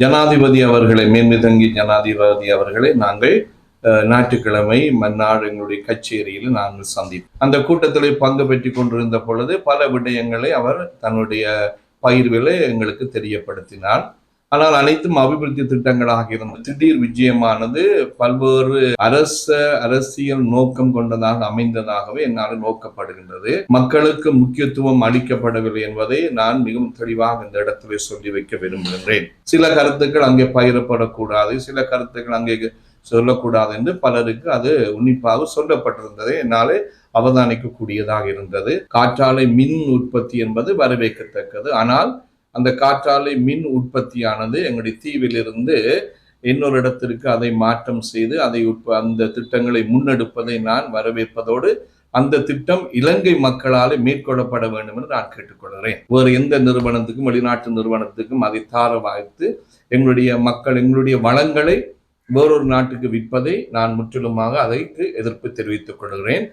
ஜனாதிபதி அவர்களை மேன்மிதங்கி ஜனாதிபதி அவர்களை நாங்கள் அஹ், ஞாயிற்றுக்கிழமை மன்னார் எங்களுடைய கச்சேரியில் நாங்கள் சந்தித்தோம் அந்த கூட்டத்தில் பங்கு பெற்றுக் கொண்டிருந்த பொழுது பல விடயங்களை அவர் தன்னுடைய பயிர்களை எங்களுக்கு தெரியப்படுத்தினார். ஆனால் அனைத்தும் அபிவிருத்தி திட்டங்களாக இருந்தது திடீர் விஜயமானது பல்வேறு அரச அரசியல் நோக்கம் கொண்டதாக அமைந்ததாகவே என்னால் நோக்கப்படுகின்றது. மக்களுக்கு முக்கியத்துவம் அளிக்கப்படவில்லை என்பதை நான் மிகவும் தெளிவாக இந்த இடத்திலே சொல்லி வைக்க விரும்புகின்றேன். சில கருத்துக்கள் அங்கே பயிரப்படக்கூடாது சில கருத்துக்கள் அங்கே சொல்லக்கூடாது என்று பலருக்கு அது உன்னிப்பாக சொல்லப்பட்டிருந்தது. என்னாலே அவதானிக்கக்கூடியதாக இருந்தது. காற்றாலை மின் உற்பத்தி என்பது வரவேற்கத்தக்கது. ஆனால் அந்த காற்றாலை மின் உற்பத்தியானது எங்களுடைய தீவிலிருந்து இன்னொரு இடத்திற்கு அதை மாற்றம் செய்து அதை உற்ப அந்த திட்டங்களை முன்னெடுப்பதை நான் வரவேற்பதோடு அந்த திட்டம் இலங்கை மக்களால் மேற்கொள்ளப்பட வேண்டும் என்று நான் கேட்டுக்கொள்கிறேன். வேறு எந்த நிறுவனத்துக்கும் வெளிநாட்டு நிறுவனத்துக்கும் அதை தார வாய்த்து எங்களுடைய மக்கள் எங்களுடைய வளங்களை வேறொரு நாட்டுக்கு விற்பதை நான் முற்றிலுமாக அதற்கு எதிர்ப்பு தெரிவித்துக் கொள்கிறேன்.